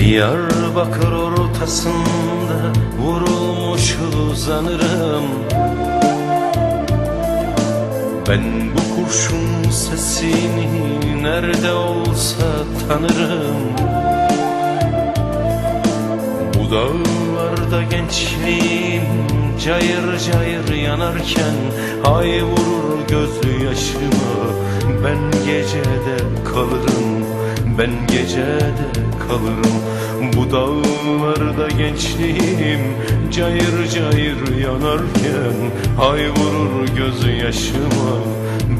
Diyarbakır ortasında vurulmuş uzanırım. Ben bu kurşun sesini nerede olsa tanırım. Bu dağlarda gençliğim cayır cayır yanarken Ay vurur gözü yaşıma ben gecede kalırım Ben gecede kalırım. Bu dağlarda gençliğim cayır cayır yanarken Ay vurur gözü yaşıma.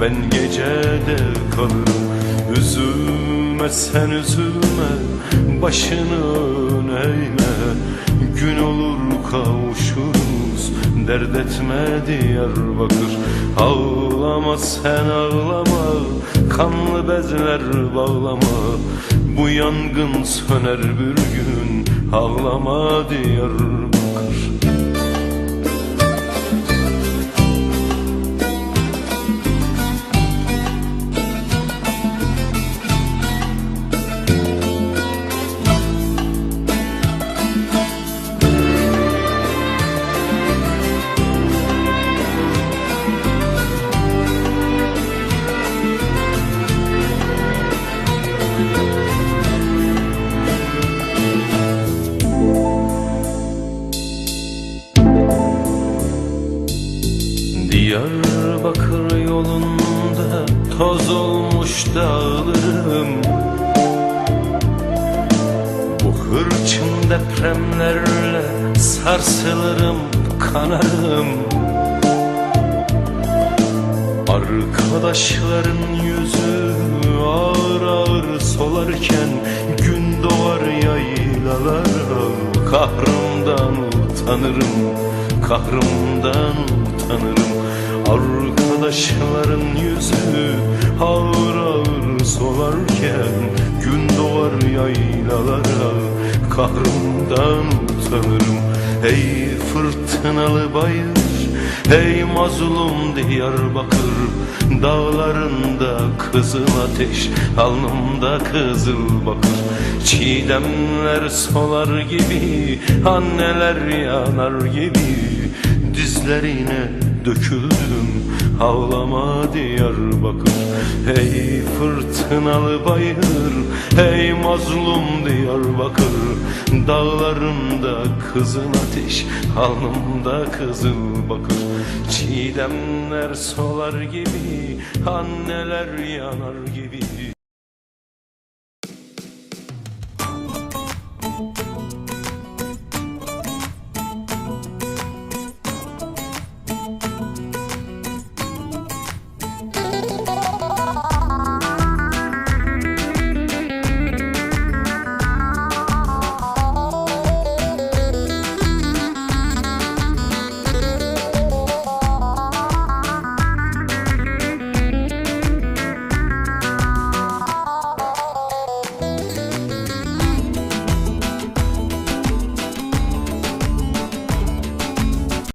Ben gecede kalırım. Üzülme sen üzülme başını eğme. Gün olur kavuşuruz dert etme Diyarbakır. Ağlama sen ağlama. Kanlı bezler bağlama. Bu yangın söner bir gün. Ağlama Diyarbakır yolunda toz olmuş dağlarım. Bu hırçın depremlerle sarsılırım kanarım. Arkadaşların yüzü ağır ağır solarken Gün doğar yaylalara Kahrımdan utanırım, kahrımdan utanırım Arkadaşların yüzü ağır ağır solarken Gün doğar yaylalara. Kahrımdan utanırım Ey fırtınalı bayır Ey mazlum Diyarbakır. Dağlarında kızıl ateş Alnımda kızıl bakır. Çiğdemler solar gibi Anneler yanar gibi. Dizlerine döküldüm Ağlama Diyarbakır. Ey fırtınalı bayır Ey mazlum Diyarbakır. Dağlarımda kızıl ateş Alnımda kızıl bakır. Çiğdemler solar gibi Anneler yanar gibi